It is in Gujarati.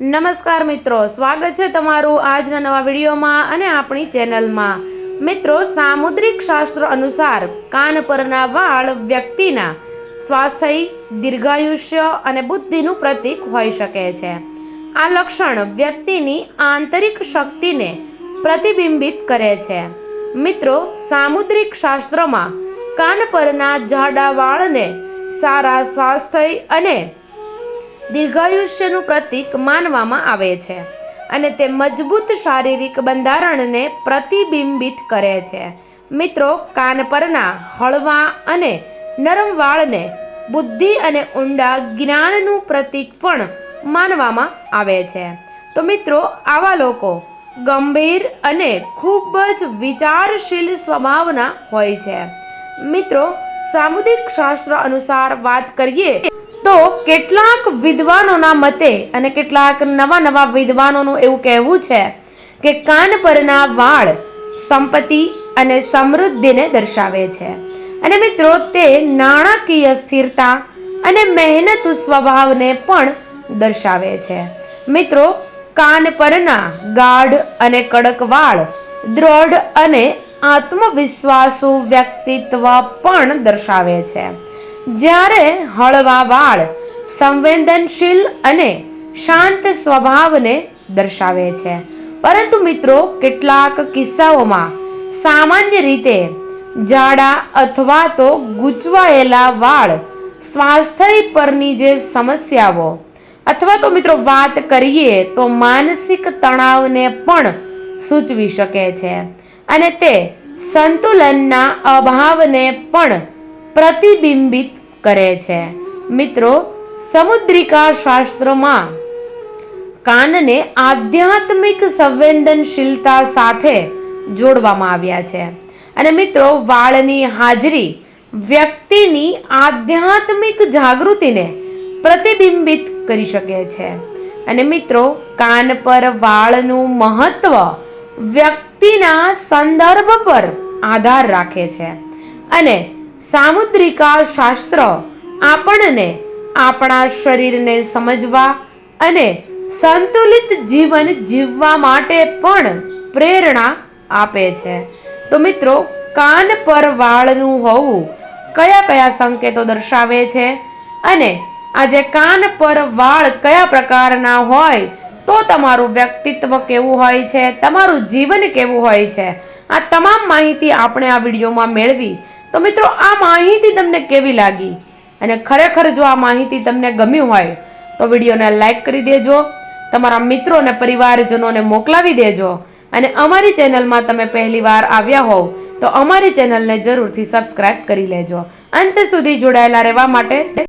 નમસ્કાર મિત્રો, સ્વાગત છે તમારું આજના નવા વિડીયોમાં અને આપણી ચેનલમાં. મિત્રો, સામુદ્રિક શાસ્ત્ર અનુસાર કાન પરના વાળ વ્યક્તિના સ્વાસ્થ્ય, દીર્ઘાયુષ્ય અને બુદ્ધિનું પ્રતીક હોઈ શકે છે. આ લક્ષણ વ્યક્તિની આંતરિક શક્તિને પ્રતિબિંબિત કરે છે. મિત્રો, સામુદ્રિક શાસ્ત્રમાં કાન પરના જાડા વાળને સારા સ્વાસ્થ્ય અને દીર્ઘાયુષ્યનું પ્રતીક માનવામાં આવે છે અને તે મજબૂત શારીરિક બંધારણને પ્રતિબિંબિત કરે છે. મિત્રો, કાન પરના હળવા અને નરમ વાળને બુદ્ધિ અને ઊંડા જ્ઞાનનું પ્રતીક પણ માનવામાં આવે છે. તો મિત્રો, આવા લોકો ગંભીર અને ખૂબ જ વિચારશીલ સ્વભાવના હોય છે. મિત્રો સામુદાયિક શાસ્ત્ર અનુસાર વાત કરીએ તો કેટલાક વિદ્વાનોના મતે અને કેટલાક નવા નવા વિદ્વાનોનું એવું કહેવું છે કે કાન પરના વાળ સંપત્તિ અને સમૃદ્ધિને દર્શાવે છે. અને મિત્રો, તે નાણાકીય સ્થિરતા અને મહેનત સ્વભાવને પણ દર્શાવે છે. મિત્રો, કાન પરના ગાઢ અને કડક વાળ દ્રઢ અને આત્મવિશ્વાસુ વ્યક્તિત્વ પણ દર્શાવે છે. જ્યારે હળવા વાળ સંવેદનશીલ અને શાંત સ્વભાવને દર્શાવે છે. પરંતુ મિત્રો, કેટલાક કિસ્સાઓમાં સામાન્ય રીતે જાડા અથવા તો ગૂંચવાયેલા વાળ સ્વાસ્થ્ય પરની જે સમસ્યાઓ અથવા તો મિત્રો વાત કરીએ તો માનસિક તણાવને પણ સૂચવી શકે છે અને તે સંતુલનના અભાવને પણ પ્રતિબિંબિત કરે છે. મિત્રો, સમુદ્રિકા શાસ્ત્રમાં કાનને આધ્યાત્મિક સંવેદનશીલતા સાથે જોડવામાં આવ્યા છે. અને મિત્રો, વાળની હાજરી વ્યક્તિની આધ્યાત્મિક જાગૃતિને પ્રતિબિંબિત કરી શકે છે. અને મિત્રો, કાન પર વાળનું મહત્વ વ્યક્તિના સંદર્ભ પર આધાર રાખે છે. અને સામુદ્રિકા શાસ્ત્ર આપણને આપણા શરીરને સમજવા અને સંતુલિત જીવન જીવવા માટે પણ પ્રેરણા આપે છે. તો મિત્રો, કાન પર વાળનું હોવું કયા કયા સંકેતો દર્શાવે છે? અને આજે કાન પર વાળ કયા પ્રકારના હોય તો તમારું વ્યક્તિત્વ કેવું હોય છે? તમારું જીવન કેવું હોય છે? આ તમામ માહિતી આપણે આ વિડીયોમાં મેળવી તો મિત્રો, આ માહિતી તમને કેવી લાગી? અને ખરેખર જો આ માહિતી તમને ગમ્યું હોય, તો વિડીયોને લાઈક કરી દેજો, તમારા મિત્રો અને પરિવારજનોને મોકલાવી દેજો, અને અમારી ચેનલમાં તમે પહેલી વાર આવ્યા હોવ, તો અમારી ચેનલને જરૂરથી સબસ્ક્રાઇબ કરી લેજો. અંત સુધી જોડાયેલા રહેવા માટે